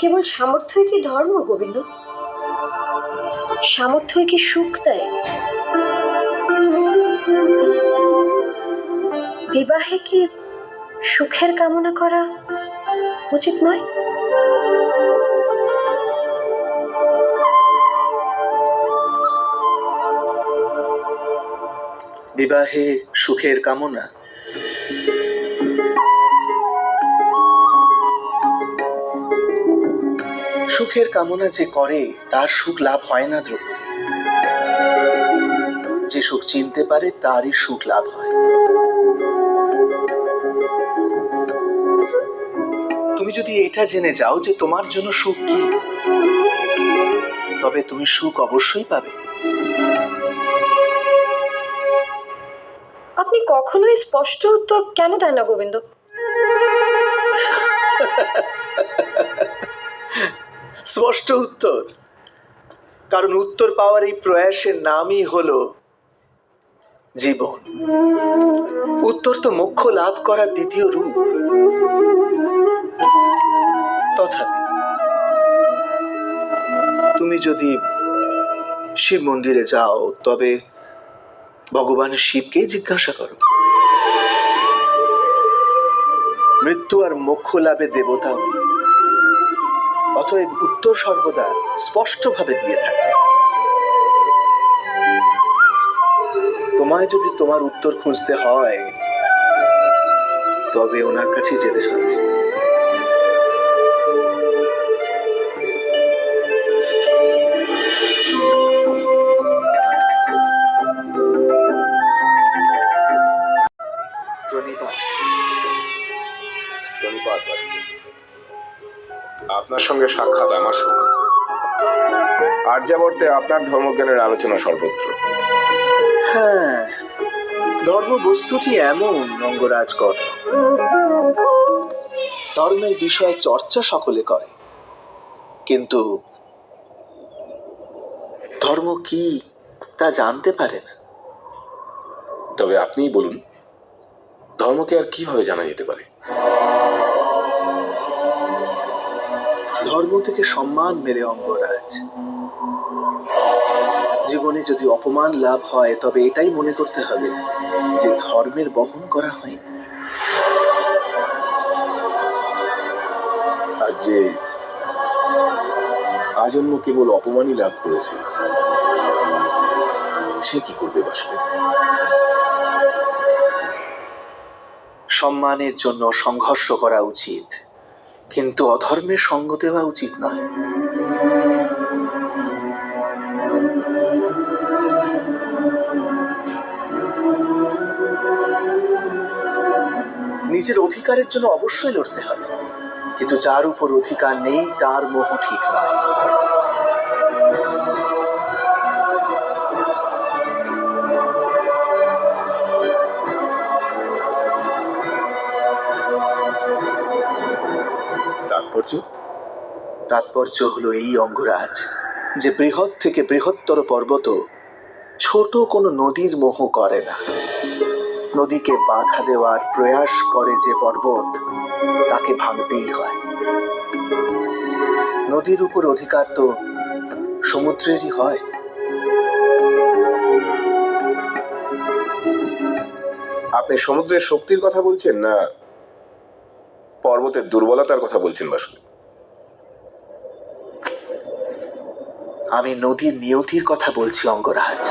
কেবল সামর্থ্যই কি ধর্ম, গোবিন্দ? সামর্থ্যই কি সুখ দেয় বিবাহে কি সুখের কামনা করা উচিত নয়? বিবাহে সুখের কামনা সুখের কামনা যে করে তার সুখ লাভ হয় না দ্রৌপদী। যে সুখ চিনতে পারে তারই সুখ লাভ হয়। তুমি যদি এটা জেনে যাও যে তোমার জন্য সুখ কি তবে তুমি সুখ অবশ্যই পাবে। আপনি কখনোই স্পষ্ট উত্তর কেন দেন না গোবিন্দ? স্পষ্ট উত্তর। কারণ উত্তর পাওয়ার এই প্রয়াসের নামই হলো জীবন। উত্তর তো মোক্ষ লাভ করার দ্বিতীয় রূপ। তথাপি তুমি যদি শিব মন্দিরে যাও, তবে ভগবান শিবকেই জিজ্ঞাসা করো। মৃত্যু আর মোক্ষ লাভে দেবতা। অতএব উত্তর সর্বদা স্পষ্টভাবে দিয়ে থাকে। তোমায় যদি তোমার উত্তর খুঁজতে হয়, তবে ওনার কাছে যেতে হবে। আপনার সঙ্গে সাক্ষাৎ আমার সৌভাগ্য। আর্যাবর্তে আপনার ধর্মজ্ঞানের আলোচনা সর্বত্র। হ্যাঁ ধর্ম বস্তুটি এমন অঙ্গরাজকর ধর্মের বিষয়ে চর্চা সকলে করে। কিন্তু ধর্ম কি তা জানতে পারে না। তবে আপনিই বলুন ধর্মকে আর কীভাবে জানা যেতে পারে? ধর্ম থেকে সম্মান মেরে অঙ্গরাজ। জীবনে যদি অপমান লাভ হয় তবে এটাই মনে করতে হবে যে ধর্মের বহন করা হয়নি। আর যে আজন্ম কেবল অপমানই লাভ করেছে সে কি করবে বাসুদেব? সম্মানের জন্য সংঘর্ষ করা উচিত। কিন্তু অধর্মের সঙ্গ দেওয়া উচিত নয়। নিজের অধিকারের জন্য অবশ্যই লড়তে হবে। কিন্তু যার উপর অধিকার নেই, তার মোহ ঠিক নয়। তাৎপর্য তাৎপর্য হলো এই অঙ্গরাজ যে বৃহৎ থেকে বৃহত্তর পর্বত ছোট কোনো নদীর মোহ করে না। নদীকে বাধা দেওয়ার প্রয়াস করে যে পর্বত, তাকে ভাঙতেই হয়। নদীর উপর অধিকার তো সমুদ্রেরই হয়। আপনি সমুদ্রের শক্তির কথা বলছেন না পর্বতের দুর্বলতার কথা বলছেন বাসুদেব। আমি নদীর নিয়তির কথা বলছি অঙ্গরাজ।